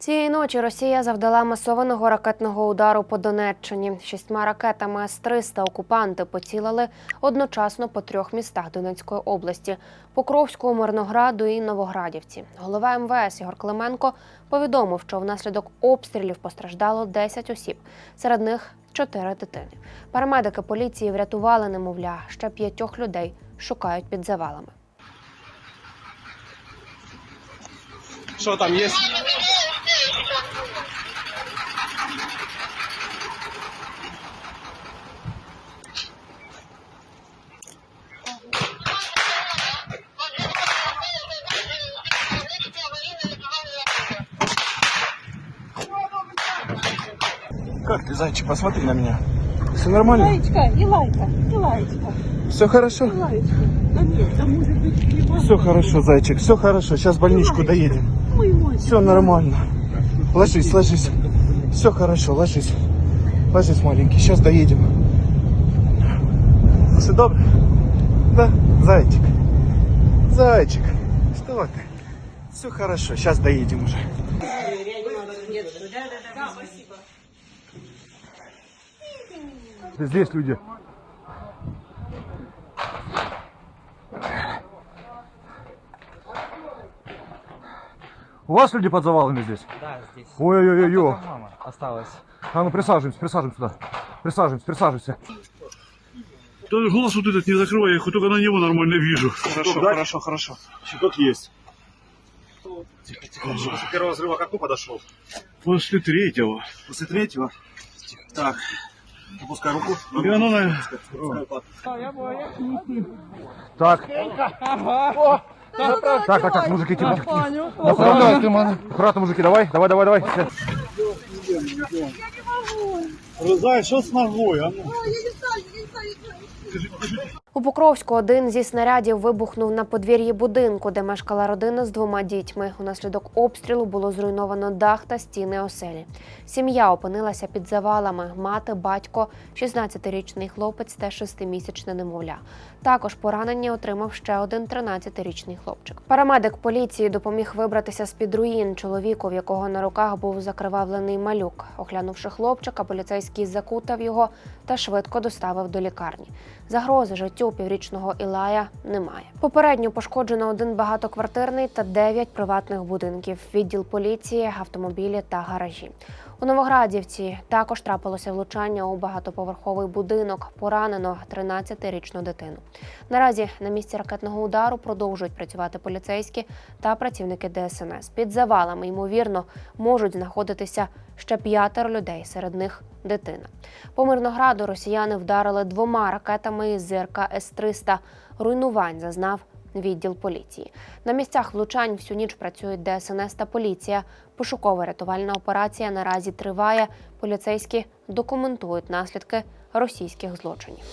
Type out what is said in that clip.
Цієї ночі Росія завдала масованого ракетного удару по Донеччині. Шістьма ракетами С-300 окупанти поцілили одночасно по трьох містах Донецької області – Покровську, Мирнограду і Новоградівці. Голова МВС Ігор Клименко повідомив, що внаслідок обстрілів постраждало 10 осіб, серед них чотири дитини. Парамедики поліції врятували немовля. Ще п'ятьох людей шукають під завалами. Что там есть? Как ты, зайчик, посмотри на меня. Все нормально? Лаечка, и лайка, и лаечка, Все хорошо? и лаечка. Да нет, да может быть не Все хорошо, зайчик, все хорошо. Сейчас в больничку доедем. Мой мой. Все нормально. Ложись, ложись. Все хорошо, ложись. Ложись, маленький, сейчас доедем. Все добре? Да, зайчик. Зайчик, что ты? Все хорошо, сейчас доедем уже. Здесь люди. У вас люди под завалами здесь? Да, здесь. Ой-ой-ой-ой. Осталась. А ну присаживаемся, присаживаемся сюда. Присаживаемся, присаживаемся. Да глаз вот этот не закрывай, я хоть только на него нормально вижу. Хорошо, хорошо, хорошо. Щиток есть. Тихо, тихо. После первого взрыва как подошел? После третьего. После третьего? Так. Опускай руку. Так. Так, так, так, мужики, тихо, Направляй, тихо. Аккуратно, аккуратно, мужики, давай, давай, давай, давай. Все. Зай, что с ногой? А ну. У Покровську один зі снарядів вибухнув на подвір'ї будинку, де мешкала родина з двома дітьми. Унаслідок обстрілу було зруйновано дах та стіни оселі. Сім'я опинилася під завалами. Мати, батько, 16-річний хлопець та 6-місячне немовля. Також поранення отримав ще один 13-річний хлопчик. Парамедик поліції допоміг вибратися з під руїн чоловіку, в якого на руках був закривавлений малюк. Оглянувши хлопчика, поліцейський закутав його та швидко доставив до лікарні. Загрози життю піврічного Ілая немає. Попередньо пошкоджено один багатоквартирний та дев'ять приватних будинків, відділ поліції, автомобілі та гаражі. У Новоградівці також трапилося влучання у багатоповерховий будинок. Поранено 13-річну дитину. Наразі на місці ракетного удару продовжують працювати поліцейські та працівники ДСНС. Під завалами, ймовірно, можуть знаходитися ще п'ятеро людей, серед них дитина. По Мирнограду росіяни вдарили двома ракетами із ЗРК С-300. Руйнувань зазнав відділ поліції. На місцях влучань всю ніч працюють ДСНС та поліція. Пошукова рятувальна операція наразі триває. Поліцейські документують наслідки російських злочинів.